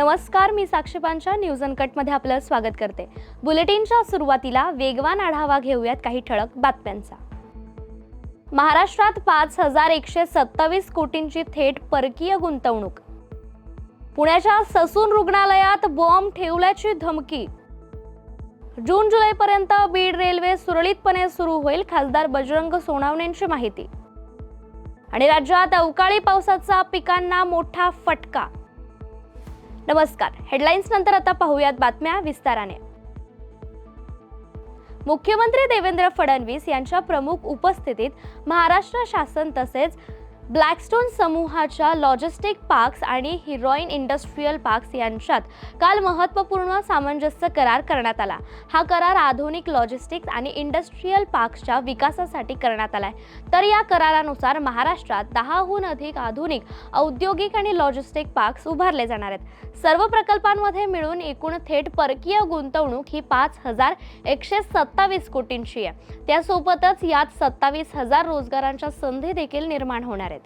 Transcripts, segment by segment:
नमस्कार मी साक्षीपांच्या न्यूज अनकटमध्ये आपलं स्वागत करते. बुलेटिनच्या सुरुवातीला वेगवान आढावा घेऊयात काही ठळक बातम्यांचा. महाराष्ट्रात पाच हजार एकशे सत्तावीस कोटींची थेट परकीय गुंतवणूक. पुण्याच्या ससून रुग्णालयात बॉम्ब ठेवल्याची धमकी. जून जुलैपर्यंत बीड रेल्वे सुरळीतपणे सुरू होईल खासदार बजरंग सोनावणेंची माहिती. आणि राज्यात अवकाळी पावसाचा पिकांना मोठा फटका. नमस्कार. हेडलाईन्स नंतर आता पाहूयात बातम्या विस्ताराने. मुख्यमंत्री देवेंद्र फडणवीस यांच्या प्रमुख उपस्थितीत महाराष्ट्र शासन तसेच ब्लॅकस्टोन समूहाच्या लॉजिस्टिक पार्क्स आणि हिरोईन इंडस्ट्रीयल पार्क्स यांच्यात काल महत्त्वपूर्ण सामंजस्य करार करण्यात आला. हा करार आधुनिक लॉजिस्टिक्स आणि इंडस्ट्रीयल पार्क्सच्या विकासासाठी करण्यात आला आहे तर या करारानुसार महाराष्ट्रात दहाहून अधिक आधुनिक औद्योगिक आणि लॉजिस्टिक पार्क्स उभारले जाणार आहेत. सर्व प्रकल्पांमध्ये मिळून एकूण थेट परकीय गुंतवणूक ही पाच हजार एकशे सत्तावीस कोटींची आहे. त्यासोबतच यात सत्तावीस हजार रोजगारांच्या संधी देखील निर्माण होणार आहेत.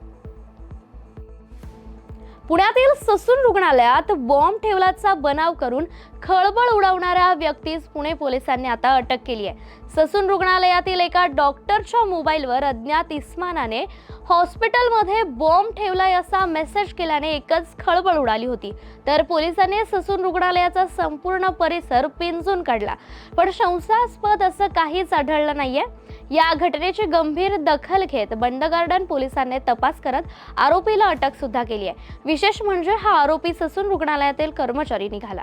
पुण्यातील ससून रुग्णालयात बॉम्ब ठेवल्याचा बनाव करून खळबळ उडवणाऱ्या व्यक्तीस पुणे पोलिसांनी आता अटक केली आहे. ससून रुग्णालयातील एका डॉक्टरच्या मोबाईलवर अज्ञात इस्मानाने हॉस्पिटलमध्ये बॉम्ब ठेवलाय असा मेसेज केल्याने एकच खळबळ उडाली होती. तर पोलिसांनी ससून रुग्णालयाचा संपूर्ण परिसर पिंजून काढला. पण संशयास्पद असं काहीच आढळलं नाहीये. या घटनेची गंभीर दखल घेत बंड गार्डन पोलिसांनी तपास करत आरोपीला अटक सुद्धा केली आहे. विशेष म्हणजे हा आरोपी ससून रुग्णालयातील कर्मचारी निघाला.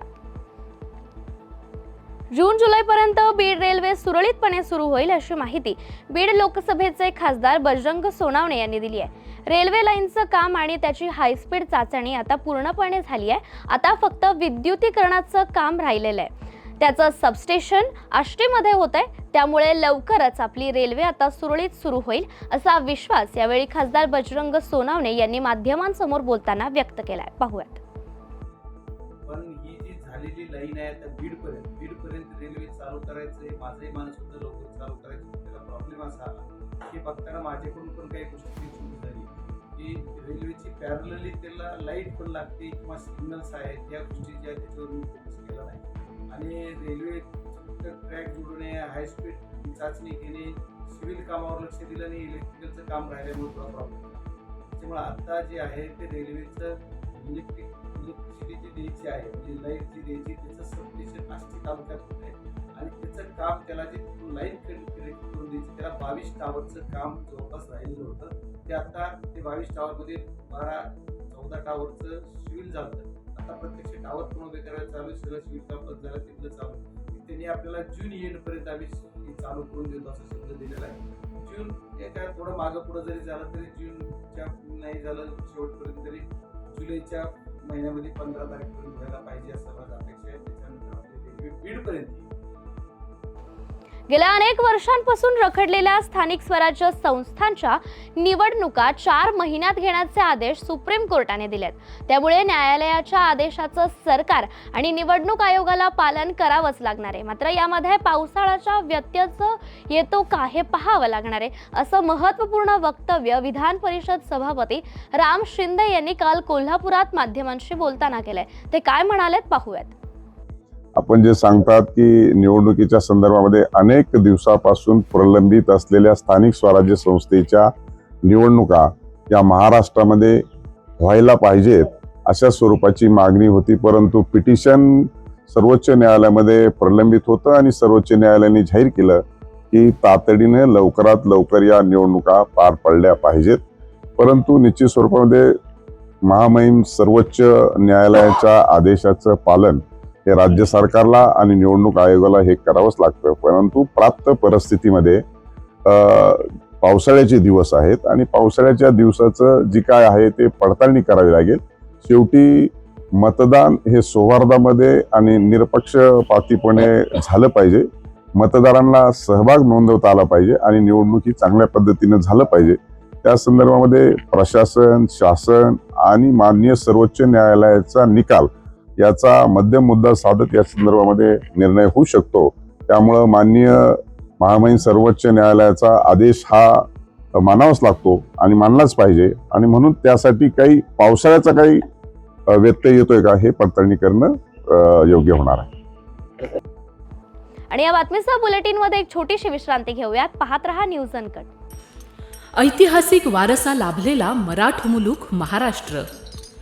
जून जुलैपर्यंत बीड रेल्वे सुरळीतपणे सुरू होईल अशी माहिती बीड लोकसभेचे खासदार बजरंग सोनावणे यांनी दिली आहे. रेल्वे लाईनचं काम आणि त्याची हायस्पीड चाचणी आता पूर्णपणे झाली आहे. आता फक्त विद्युतीकरणाचं काम राहिलेलं आहे. त्याचं सबस्टेशन आष्टीमध्ये होत आहे त्यामुळे लवकरच आपली रेल्वे आता सुरळीत सुरू होईल असा विश्वास यावेळी खासदार बजरंग सोनावणे यांनी माध्यमांसमोर बोलताना व्यक्त केला आहे पाहूयात. पण झालेली लाईन आहे आता बीडपर्यंत बीडपर्यंत रेल्वे चालू करायचं आहे माझंही माणूस होतं लवकर चालू करायचं त्याला प्रॉब्लेम असा आला. हे बघताना माझ्याकडून पण काही गोष्टी चूक झाली. की रेल्वेची पॅरलली त्याला लाइट पण लागते किंवा सिग्नल्स आहेत या गोष्टी ज्या त्याच्यावर मी फोकस केला नाही. आणि रेल्वे ट्रॅक जोडणे हाय स्पीड चाचणी घेणे सिव्हिल कामावर लक्ष दिलं आणि इलेक्ट्रिकलचं काम राहिल्यामुळे थोडा प्रॉब्लेम त्याच्यामुळे आत्ता जे आहे ते रेल्वेचं म्हणजे इलेक्ट्रिक इलेक्ट्रिसिटी जी द्यायची आहे म्हणजे लाईन जी द्यायची त्याचं सबस्टेशन आष्टी तालुक्यात होत आहे? आणि त्याचं काम त्याला जे लाईन कनेक्ट करून द्यायची त्याला बावीस टावरचं काम जवळपास राहिलेलं होतं. ते आता ते बावीस टावरमध्ये बारा चौदा टावरचं सिव्हिल झालं. आता प्रत्यक्ष टावर पण उभे करायला चालू सगळं सिव्हिल काम पण झालं तिथलं चालू त्यांनी आपल्याला जून एंडपर्यंत आम्ही चालू करून देतो असं शब्द दिलेला आहे. जून एका थोडं मागं पुढं जरी झालं तरी जूनच्या नाही झालं शेवटपर्यंत तरी जुलैच्या महिन्यामध्ये पंधरा तारखेपर्यंत व्हायला पाहिजे असं माझं अपेक्षा आहे. त्याच्यानंतर आपली रेल्वे बीडपर्यंत येईल. गेल्या अनेक वर्षांपासून रखडलेल्या स्थानिक स्वराज्य संस्थांच्या निवडणुका चार महिन्यात घेण्याचे आदेश सुप्रीम कोर्टाने दिलेत. त्यामुळे न्यायालयाच्या आदेशाचं सरकार आणि निवडणूक आयोगाला पालन करावंच लागणार आहे. मात्र यामध्ये पावसाळ्याच्या व्यत्यचं येतो का हे पाहावं लागणार आहे असं महत्त्वपूर्ण वक्तव्य विधान परिषद सभापती राम शिंदे यांनी काल कोल्हापुरात माध्यमांशी बोलताना केलंय. ते काय म्हणालेत पाहूयात. आपण जे सांगतात की निवडणुकीच्या संदर्भामध्ये अनेक दिवसापासून प्रलंबित असलेल्या स्थानिक स्वराज्य संस्थेच्या निवडणुका या महाराष्ट्रामध्ये व्हायला पाहिजेत अशा स्वरूपाची मागणी होती. परंतु पिटिशन सर्वोच्च न्यायालयामध्ये प्रलंबित होतं आणि सर्वोच्च न्यायालयाने जाहीर केलं की तातडीने लवकरात लवकर या निवडणुका पार पडल्या पाहिजेत. परंतु निश्चित स्वरूपामध्ये महामहिम सर्वोच्च न्यायालयाच्या आदेशाचं पालन हे राज्य सरकारला आणि निवडणूक आयोगाला हे करावंच लागतं. परंतु प्राप्त परिस्थितीमध्ये पावसाळ्याचे दिवस आहेत आणि पावसाळ्याच्या दिवसाचं जी काय आहे ते पडताळणी करावी लागेल. शेवटी मतदान हे सौहार्दामध्ये आणि निरपक्षपातीपणे झालं पाहिजे. मतदारांना सहभाग नोंदवता आला पाहिजे आणि निवडणूक ही चांगल्या पद्धतीनं झालं पाहिजे. त्या संदर्भामध्ये प्रशासन शासन आणि माननीय सर्वोच्च न्यायालयाचा निकाल याचा मध्यम मुद्दा साधत या संदर्भामध्ये निर्णय होऊ शकतो. त्यामुळं माननीय महामहिम सर्वोच्च न्यायालयाचा आदेश हा मानावाच लागतो आणि मानलाच पाहिजे. आणि म्हणून त्यासाठी काही पावसाळ्याचा काही व्यत्यय येतोय का हे पडताळणी करणं योग्य होणार आहे. आणि या बातमीसह बुलेटिनमध्ये एक छोटीशी विश्रांती घेऊयात. पाहत रहा न्यूज अनकट. ऐतिहासिक वारसा लाभलेला मराठ मुलूक महाराष्ट्र.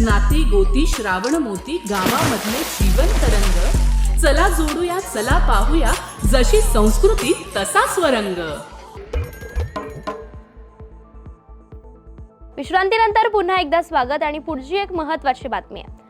नाती गोती श्रावण मोती गावामधले जीवन तरंग. चला जोडूया चला पाहूया जशी संस्कृती तसा स्वरंग. विश्रांतीनंतर पुन्हा एकदा स्वागत आणि पुढची एक महत्वाची बातमी आहे.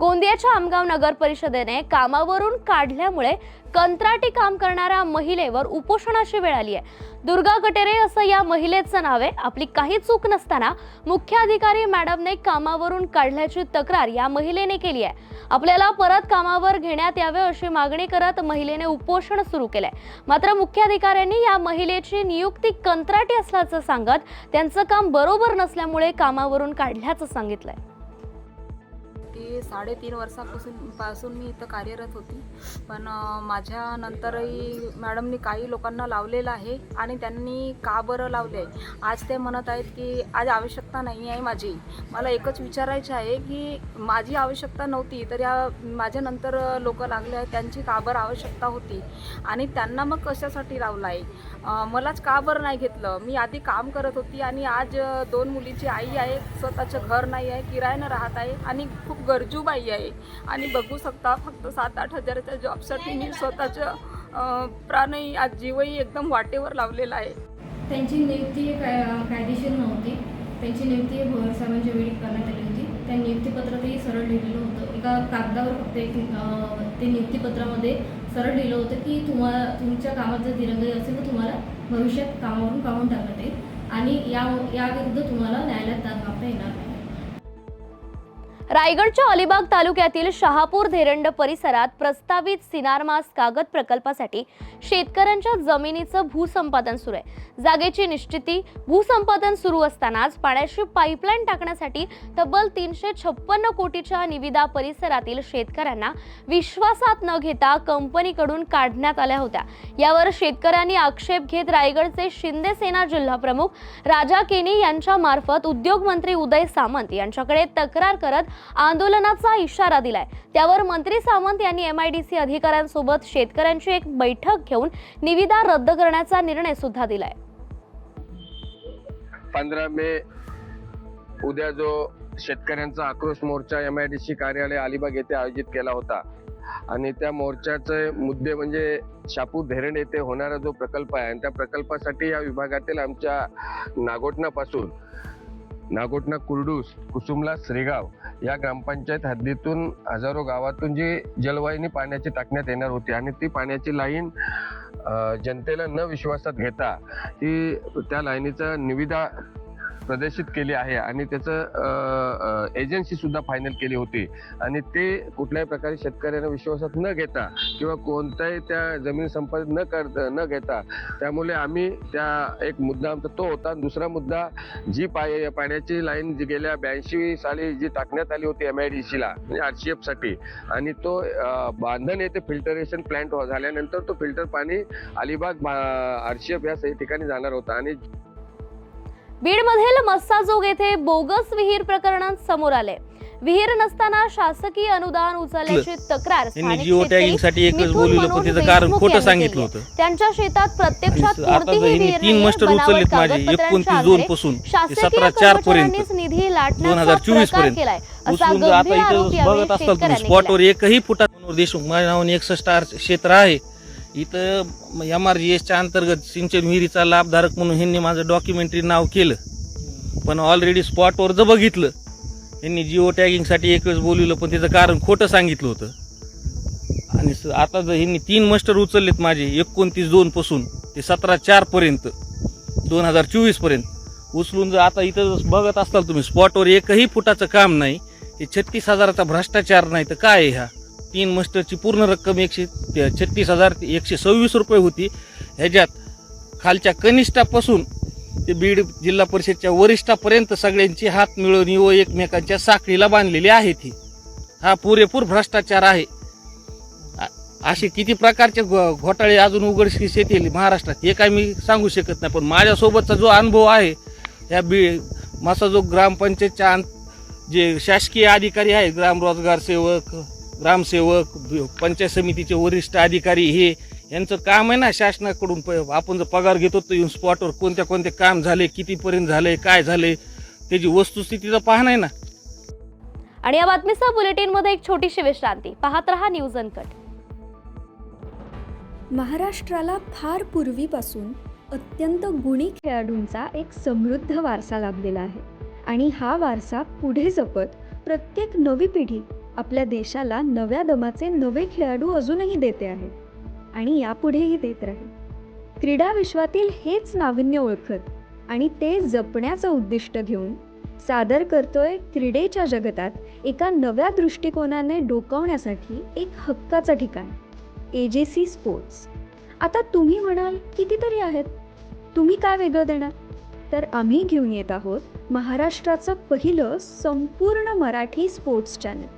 गोंदियाच्या आमगाव नगर परिषदेने कामावरून काढल्यामुळे कंत्राटी काम करणाऱ्या महिलेवर उपोषणाची वेळ आली आहे. दुर्गा कटेरे असं या महिलेचं नाव आहे. आपली काही चूक नसताना मुख्य अधिकारी मॅडमने कामावरून काढल्याची तक्रार या महिलेने केली आहे. आपल्याला परत कामावर घेण्यात यावे अशी मागणी करत महिलेने उपोषण सुरू केलंय. मात्र मुख्याधिकाऱ्यांनी या महिलेची नियुक्ती कंत्राटी असल्याचं सांगत त्यांचं काम बरोबर नसल्यामुळे कामावरून काढल्याचं सांगितलंय. ती साडेतीन वर्षापासून पासून मी इथं कार्यरत होती. पण माझ्या माझ्यानंतरही मॅडमनी काही लोकांना लावलेलं आहे आणि त्यांनी का बरं लावले आहे आज ते म्हणत आहेत की आज आवश्यकता नाही आहे माझी. मला एकच विचारायचं आहे की माझी आवश्यकता नव्हती तर या माझ्यानंतर लोक लागले आहेत त्यांची का बरं आवश्यकता होती? आणि त्यांना मग कशासाठी लावलं आहे मलाच का बरं नाही घेतलं? मी आधी काम करत होती आणि आज दोन मुलीची आई आहे स्वतःचं घर नाही आहे किरायानं राहत आहे आणि खूप गरजू बाई आहे. आणि बघू शकता फक्त सात आठ हजाराच्या जॉबसाठी मी स्वतःचं प्राणही आज जीवही एकदम वाटेवर लावलेला आहे. त्यांची नियुक्ती काय कायदेशीर नव्हती. त्यांची नियुक्ती भोयर साहेबांच्या वेळी करण्यात आली होती. त्या नियुक्तीपत्रातही सरळ लिहिलेलं होतं. एका कागदावर फक्त एक ते नियुक्तीपत्रामध्ये सरळ लिहिलं होतं की तुम्हाला तुमच्या कामात जर दिरंगाई असेल तर तुम्हाला भविष्यात कामावरून काढून टाकण्यात येईल. आणि या याविरुद्ध तुम्हाला न्यायालयात दाद मागता येणार नाही. रायगडच्या अलिबाग तालुक्यातील शहापूर धेरंड परिसरात प्रस्तावित सिनारमास कागद प्रकल्पासाठी शेतकऱ्यांच्या जमिनीचं भूसंपादन सुरू आहे. जागेची निश्चिती भूसंपादन सुरू असतानाच पाण्याची पाईपलाईन टाकण्यासाठी तब्बल तीनशे छप्पन्न कोटीच्या निविदा परिसरातील शेतकऱ्यांना विश्वासात न घेता कंपनीकडून काढण्यात आल्या होत्या. यावर शेतकऱ्यांनी आक्षेप घेत रायगडचे शिंदे सेना जिल्हा प्रमुख राजा केनी यांच्या मार्फत उद्योगमंत्री उदय सामंत यांच्याकडे तक्रार करत आंदोलनाचा इशारा दिलाय. त्यावर मंत्री सावंत यांनी एमआयडीसी अधिकाऱ्यांसोबत शेतकऱ्यांची एक बैठक घेऊन निविदा रद्द करण्याचा निर्णय सुद्धा दिलाय. पंधरा मे उद्या जो शेतकऱ्यांचा आक्रोश मोर्चा एम आय डी सी कार्यालय अलिबाग येथे आयोजित केला होता. आणि त्या मोर्चाचे मुद्दे म्हणजे शापूर धरण येथे होणारा जो प्रकल्प आहे आणि त्या प्रकल्पासाठी या विभागातील आमच्या नागोटणापासून नागोटणा कुर्डूस कुसुमला श्रीगाव या ग्रामपंचायत हद्दीतून हजारो गावातून जी जलवाहिनी पाण्याची टाकण्यात येणार होती आणि ती पाण्याची लाईन जनतेला न विश्वासात घेता ती त्या लाईनीचा निविदा प्रदर्शित केली आहे आणि त्याचं एजन्सी सुद्धा फायनल केली होती. आणि ते कुठल्याही प्रकारे शेतकऱ्यांना विश्वासात न घेता किंवा कोणत्याही त्या जमीन संपादित न कर न घेता त्यामुळे आम्ही त्या एक मुद्दा आमचा तो होता. दुसरा मुद्दा जी पाय पाण्याची लाईन जी गेल्या ब्याऐंशी साली जी टाकण्यात आली होती एम आय डी सीला म्हणजे आर सी साठी आणि तो बांधण येथे फिल्टरेशन प्लांट झाल्यानंतर तो फिल्टर पाणी अलिबाग आर सी एफ या ठिकाणी जाणार होता. आणि बीडमधील मस्साजोग येथे बोगस विहीर प्रकरण समोर आले. विहीर नसताना शासकीय अनुदान उचलल्याची तक्रार जिओ एकच बोलवलं पण त्याचं कारण खोटं सांगितलं. होतं. त्यांच्या शेतात प्रत्यक्षात आणि आता कोणतीही ह्यांनी विहीर तीन नाहीये. मस्टर बनावट उचललेत माझे. कागदपत्रांच्या एकोणतीस दोन पासून सतरा चार पर्यंत. निधी दोन हजार चोवीसपर्यंत. उचलून आता इथं बघत तुम्ही स्पॉटवर. एकही फुटा देशमुख माझ्या नावाने एकसष्ट क्षेत्र आहे. इथं एम आर जी एसच्या अंतर्गत सिंचन विहिरीचा लाभधारक म्हणून ह्यांनी माझं डॉक्युमेंटरी नाव केलं. पण ऑलरेडी स्पॉटवर जर बघितलं. यांनी जिओ टॅगिंगसाठी एक वेळेस बोलवलं पण त्याचं कारण खोटं सांगितलं होतं. आणि स- आता जर ह्यांनी तीन मस्टर उचललेत माझे एकोणतीस दोनपासून ते सतरा चारपर्यंत दोन हजार चोवीसपर्यंत उचलून जर आता इथं बघत असाल तुम्ही स्पॉटवर एकही फुटाचं काम नाही हे छत्तीस हजाराचा भ्रष्टाचार नाही तर काय आहे ह्या तीन मस्टरची पूर्ण रक्कम एकशे ते छत्तीस हजार एकशे सव्वीस रुपये होती. ह्याच्यात खालच्या कनिष्ठापासून ते बीड जिल्हा परिषदच्या वरिष्ठापर्यंत सगळ्यांची हात मिळवणी व एकमेकांच्या साखळीला बांधलेली आहे ती. हा पुरेपूर भ्रष्टाचार आहे. असे किती प्रकारचे घो- घोटाळे अजून उघडकीस येतील महाराष्ट्रात हे काय मी सांगू शकत नाही. पण माझ्यासोबतचा जो अनुभव आहे या बी माझा जो ग्रामपंचायतच्या जे शासकीय अधिकारी आहे ग्राम रोजगार सेवक ग्रामसेवक पंचायत समितीचे वरिष्ठ अधिकारी हे यांचं काम आहे ना शासनाकडून प- आपण जर पगार घेतो तर येऊन स्पॉटवर कोणत्या कोणते काम झाले कितीपर्यंत झाले काय झाले त्याची वस्तुस्थितीचं पाहणं आहे ना. आणि या बातमीसह बुलेटिनमध्ये एक छोटीशी विश्रांती. पाहत रहा न्यूज अनकट महाराष्ट्राला फार पूर्वीपासून अत्यंत गुणी खेळाडूंचा एक समृद्ध वारसा लाभलेला आहे. आणि हा वारसा पुढे जपत प्रत्येक नवी पिढी आपल्या देशाला नव्या दमाचे नवे खेळाडू अजूनही देते आहे. आणि यापुढेही देत राहील. क्रीडा विश्वातील हेच नाविन्य ओळखत आणि ते जपण्याचं उद्दिष्ट घेऊन सादर करतोय क्रीडेच्या जगतात एका नव्या दृष्टिकोनाने डोकावण्यासाठी एक हक्काचं ठिकाण ए जे सी स्पोर्ट्स आता तुम्ही म्हणाल कितीतरी आहेत? तुम्ही काय वेगळं देणार? तर आम्ही घेऊन येत आहोत महाराष्ट्राचं पहिलं संपूर्ण मराठी स्पोर्ट्स चॅनल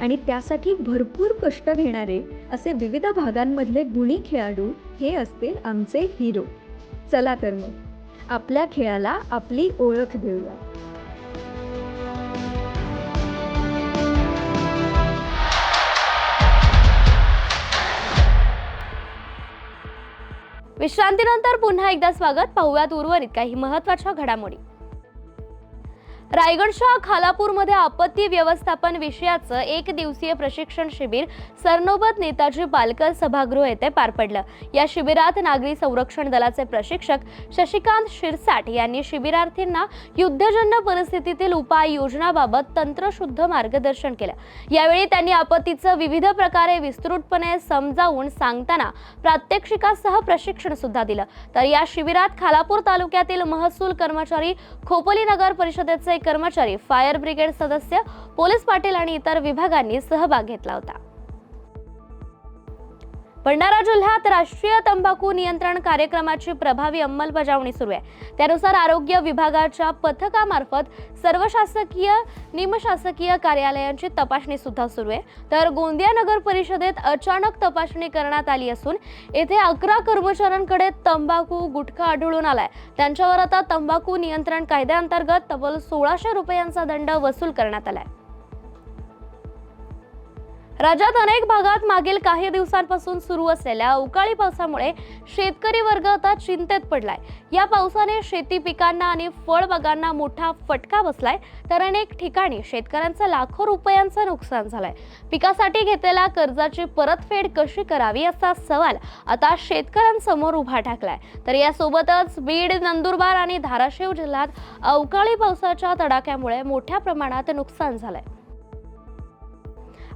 आणि त्यासाठी भरपूर कष्ट घेणारे असे विविध भागांमधले गुणी खेळाडू हे असतील आमचे हिरो चला तर मग आपल्या खेळाला आपली ओळख देऊया. विश्रांतीनंतर पुन्हा एकदा स्वागत. पाहूयात उर्वरित काही महत्त्वाच्या घडामोडी. रायगडच्या खालापूरमध्ये आपत्ती व्यवस्थापन विषयाचं एक दिवसीय प्रशिक्षण शिबिर सरनोबत नेताजी पालकर सभागृह येथे पार पडलं. या शिबिरात नागरी संरक्षण दलाचे प्रशिक्षक शशिकांत शिरसाट यांनी शिबिरार्थींना युद्धजन्य परिस्थितीतील उपाययोजनाबाबत तंत्रशुद्ध मार्गदर्शन केलं. यावेळी त्यांनी आपत्तीचं विविध प्रकारे विस्तृतपणे समजावून सांगताना प्रात्यक्षिकासह प्रशिक्षण सुद्धा दिलं. तर या शिबिरात खालापूर तालुक्यातील महसूल कर्मचारी खोपोली नगर परिषदेचे कर्मचारी फायर ब्रिगेड सदस्य पोलीस पाटील आणि इतर विभागांनी सहभाग घेतला होता. भंडारा जिल्ह्यात राष्ट्रीय तंबाखू नियंत्रण कार्यक्रमाची प्रभावी अंमलबजावणी सुरू आहे. त्यानुसार आरोग्य विभागाच्या पथकामार्फत सर्व शासकीय निमशासकीय कार्यालयांची तपासणी सुद्धा सुरू आहे. तर गोंदिया नगर परिषदेत अचानक तपासणी करण्यात आली असून येथे अकरा कर्मचाऱ्यांकडे तंबाखू गुटखा आढळून आलाय. त्यांच्यावर आता तंबाखू नियंत्रण कायद्याअंतर्गत तब्बल सोळाशे रुपयांचा दंड वसूल करण्यात आलाय. राज्यात अनेक भागात मागील काही दिवसांपासून सुरू असलेल्या अवकाळी पावसामुळे शेतकरी वर्ग आता चिंतेत पडलाय. या पावसाने शेती पिकांना आणि फळबागांना मोठा फटका बसलाय. तर अनेक ठिकाणी शेतकऱ्यांचं लाखो रुपयांचं नुकसान झालंय. पिकासाठी घेतलेल्या कर्जाची परतफेड कशी करावी असा सवाल आता शेतकऱ्यांसमोर उभा ठाकलाय. तर यासोबतच बीड नंदुरबार आणि धाराशिव जिल्ह्यात अवकाळी पावसाच्या तडाख्यामुळे मोठ्या प्रमाणात नुकसान झालंय.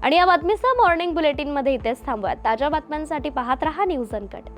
आणि या बातमीसह मॉर्निंग बुलेटिनमध्ये इथेच थांबूयात. ताज्या बातम्यांसाठी पाहत रहा न्यूज अनकट.